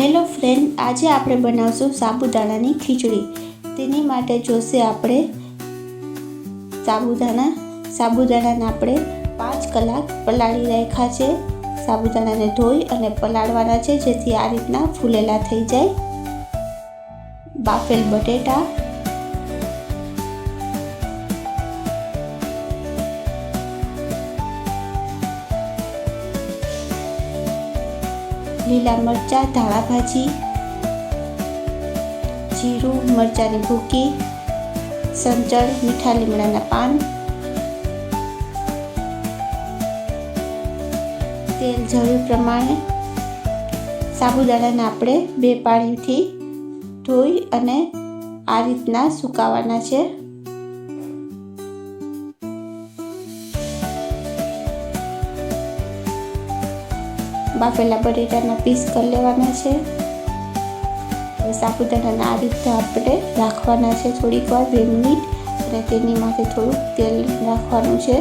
Hello friend, આજે આપણે બનાવશું સાબુદાણાની ખીચડી. તેની માટે જોશે આપણે સાબુદાણા. સાબુદાણાને આપણે પાંચ કલાક પલાળી રાખ્યા છે. સાબુદાણાને ધોઈ અને પલાળવાના છે, જેથી આ રીતના ફૂલેલા થઈ જાય. બાફેલ બટેટા લીલા મરચાં, ધાણા ભાજી, જીરું, મરચાંની ભૂકી, સંચળ, મીઠા લીમડાના પાન, તેલ જરૂર પ્રમાણે સાબુદાણાને આપણે બે પાણીથી ધોઈ અને આ રીતના સુકાવાના છે. બાફેલા બટેટાના પીસ કરી લેવાના છે. સાબુદાણાને આ રીતે આપણે રાખવાના છે થોડીક વાર, બે મિનિટ. અને તેની માથે થોડુંક તેલ રાખવાનું છે.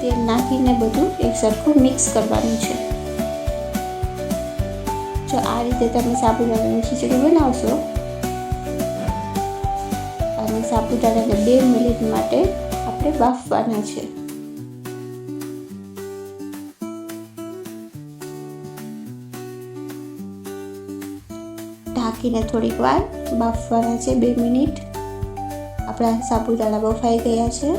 તેલ નાખીને બધું એક સરખું મિક્સ કરવાનું છે. જો આ રીતે તમે સાબુદાણાની ખીચડી બનાવશો, અને સાબુદાણાને બે મિનિટ માટે આપણે બાફવાના છે. ઢાંકીને થોડીક વાર બાફવાના છે, બે મિનિટ. આપણા સાબુદાણા બફાઈ ગયા છે.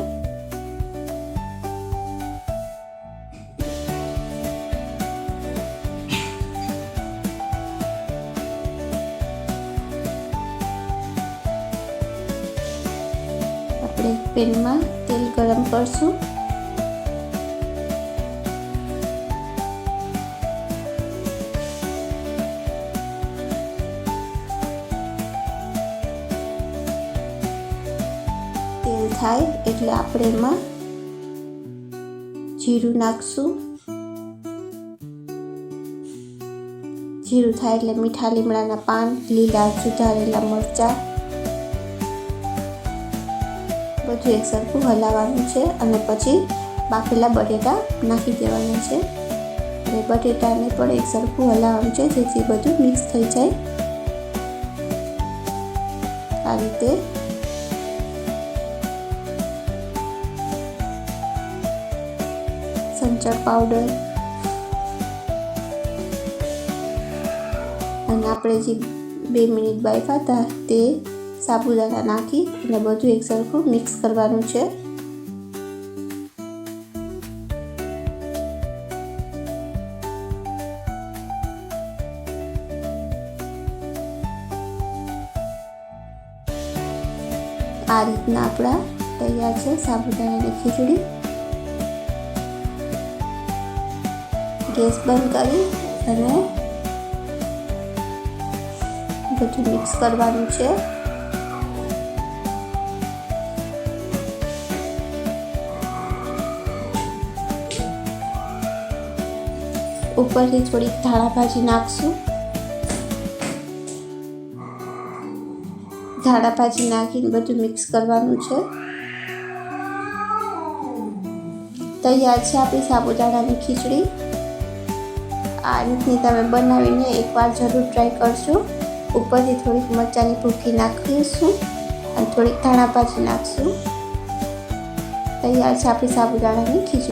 આપણે પેનમાં તેલ ગરમ કરશું. થાય એટલે આપણે એમાં જીરું નાખશું. જીરું થાય એટલે મીઠા લીમડાના પાન, લીલા, સુધારેલા મરચાં. બધું એક સરખું હલાવવાનું છે અને પછી બાફેલા બટેટા નાખી દેવાના છે. અને બટેટાને પણ એક સરખું હલાવવાનું છે જેથી બધું મિક્સ થઈ જાય. આ રીતે સંચળ પાવડર અને આપણે જે બે મિનિટ બાફ્યા હતા તે સાબુદાણા નાખી અને બધું એક સરખું મિક્સ કરવાનું છે. આ રીતના આપણા તૈયાર છે સાબુદાણાની ખીચડી. ગેસ બંધ કરી અને બધું મિક્સ કરવાનું છે. ઉપરથી થોડીક ધાણા ભાજી નાખશું. ધાણા ભાજી નાખીને બધું મિક્સ કરવાનું છે. તૈયાર છે આપણી સાબુદાણાની ખીચડી. આ રીતની તમે બનાવીને એકવાર જરૂર ટ્રાય કરશો. ઉપરથી થોડીક મરચાંની ભૂકી નાખીશું અને થોડીક ધાણા ભાજી નાખશું. તૈયાર છે આપણી સાબુદાણાની ખીચડી.